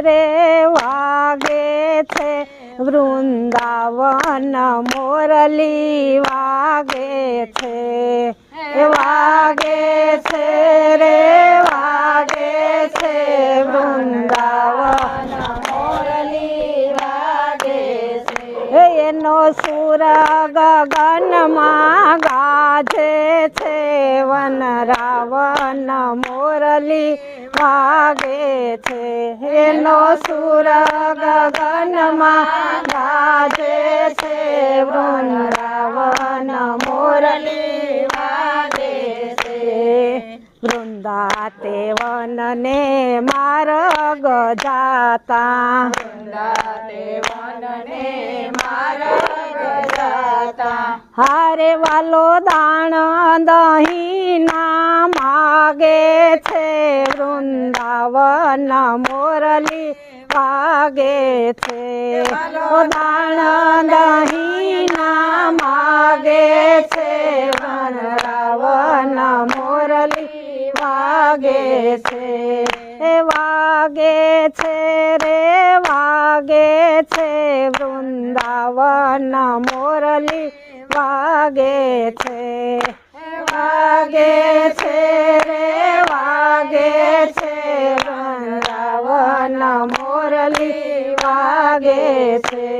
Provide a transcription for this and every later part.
રે વાગે છે. વૃંદાવન મોરલી વાગે છે. વાગે છે રે વાગે છે. વૃંદાવન મોરલી વાગે છે. એનો સુર ગગનમાં ગાજે છે વન રાવણ મોરલી વાગે છે. એનો સુર ગગનમાં ગાજે છે. વૃંદાવન મોરલી વાગે છે. વૃંદા તે વનને માર્ગ જાતા. હારે વાલો દાણ દહીં ના માગે છે વૃંદાવન મોરલી વાગે છે. દાણ દહીં માગે છે. વૃંદાવન મોરલી વાગે છે. એ વાગે છે રે, વાગે છે. વૃંદાવન મોરલી વાગે છે. વાગે છે રે, વાગે છે. વૃંદાવન મોરલી વાગે છે.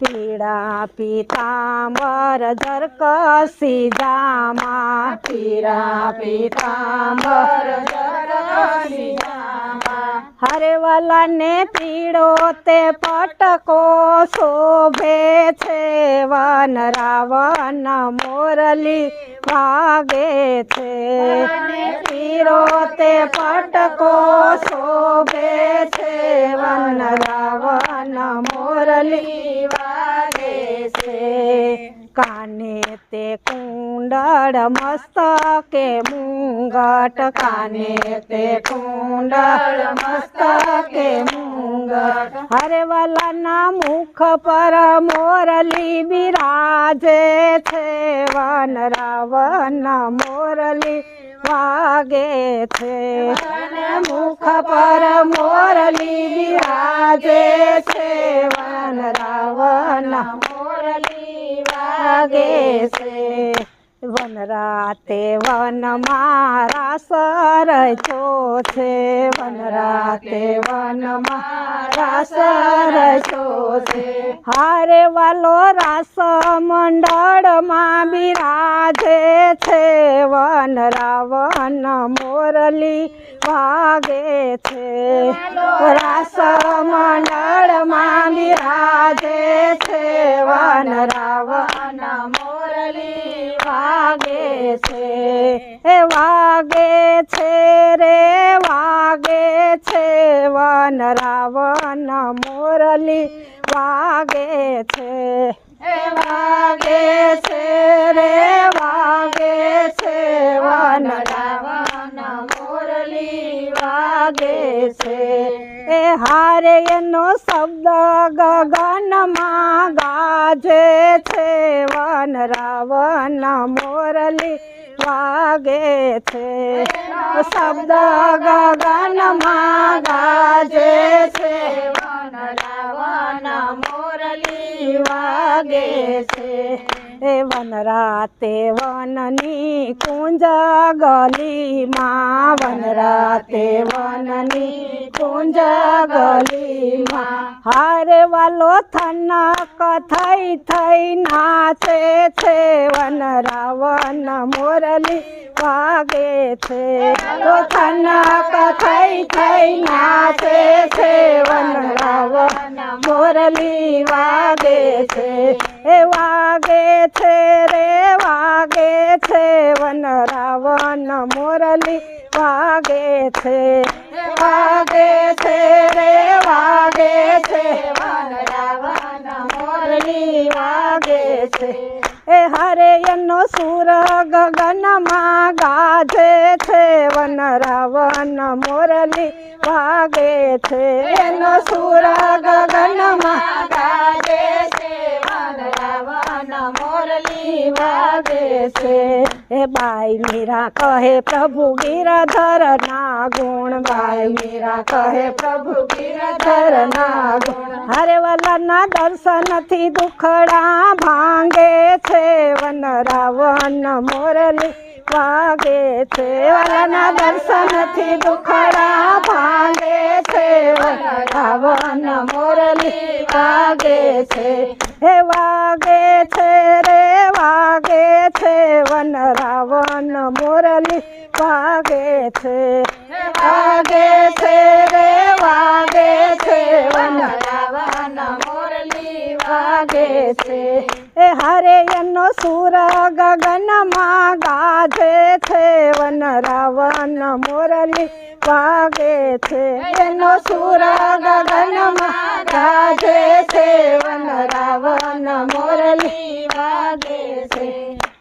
પીળા પિતાંબર જરકસી જામા. પીળા પિતાંબર જરકસી જામા. હરે વલને પીળો તે પટકો શોભે છે વન રાવણ મોરલી વાગે છે. પીળો તે પટકો શોભે છે વન રાવણ મોરલી કાને તે કુંડળ મસ્તકે મુંગટ? કાને તે કુંડળ મસ્તકે મુંગટ? હરે વલના મુખ પર મોરલી બિરાજે છે, વન રાવણ મોરલી વાગે છે. મુખ પર મોરલી બિરાજે છે, વન રાવણ વાગે છે. વન રાતે વન મારા સરચો છો. વન રાતે વન મારા સરચો છે. હારે વાલો રાસ મંડળમાં બિરાજે છે. વન રાવણ મોરલી વાગે છે. રાસ મંડળમાં બિરાજે છે. વન રાવણ વાગે છે રે વાગે છે વન રાવણ મોરલી. વાગે છે. વાગે છે રે વાગે છે વન રાવણ મોરલી. વાગે છે. એ હારે એનો શબ્દ ગગનમાં ગાજે છે વન રાવણ મોરલી. વાગે છે. શબ્દ ગગનમાં ગાજે છે. વન રાવણ મોરલી વાગે છે. વન રાતે વનની કુંજ ગલીમાં વન રાતે વનની કુંજ ગલીમાં હારે વાલો થનક થઈ થઈ નાચે છે, વન રાવણ મોરલી વાગે છે. વાલો થનક થઈ થઈ નાચે છે, વન રાવણ મોરલી વાગે છે. એ વાગે છે રે, વાગે છે વન રાવણ મોરલી. વાગે છે વાગે છે રે, વાગે છે વન મોરલી. વાગે છે. એ હરે એનો સુર ગગનમાં ગાજે છે વન રાવણ મોરલી. વાગે છે એનો સુર ગગનમાં ગાજે છે. મોરલી વાગે છે. એ બાઈ મીરા કહે પ્રભુ ગિરધર ના ગુણ બાઈ મીરા કહે પ્રભુ ગિરધર ના ગુણ હરે વલના દર્શનથી દુખડા ભાંગે છે. વન રાવણ મોરલી વાગે છે. વાલાના દર્શનથી દુખડા ભાંગે છે. વન રાવણ મોરલી વાગે છે. હે વાગે છે વન રાવણ મોરલી વાગે છે વાગે છે રે વાગે છે. વન રાવણ મોરલી વાગે છે. એ હરે એનો સુર ગગનમાં ગાજે છે વન રાવણ મોરલી વાગે છે. એનો સુર ગગનમાં ગાજે છે વન રાવણ મોરલી વાગે છે.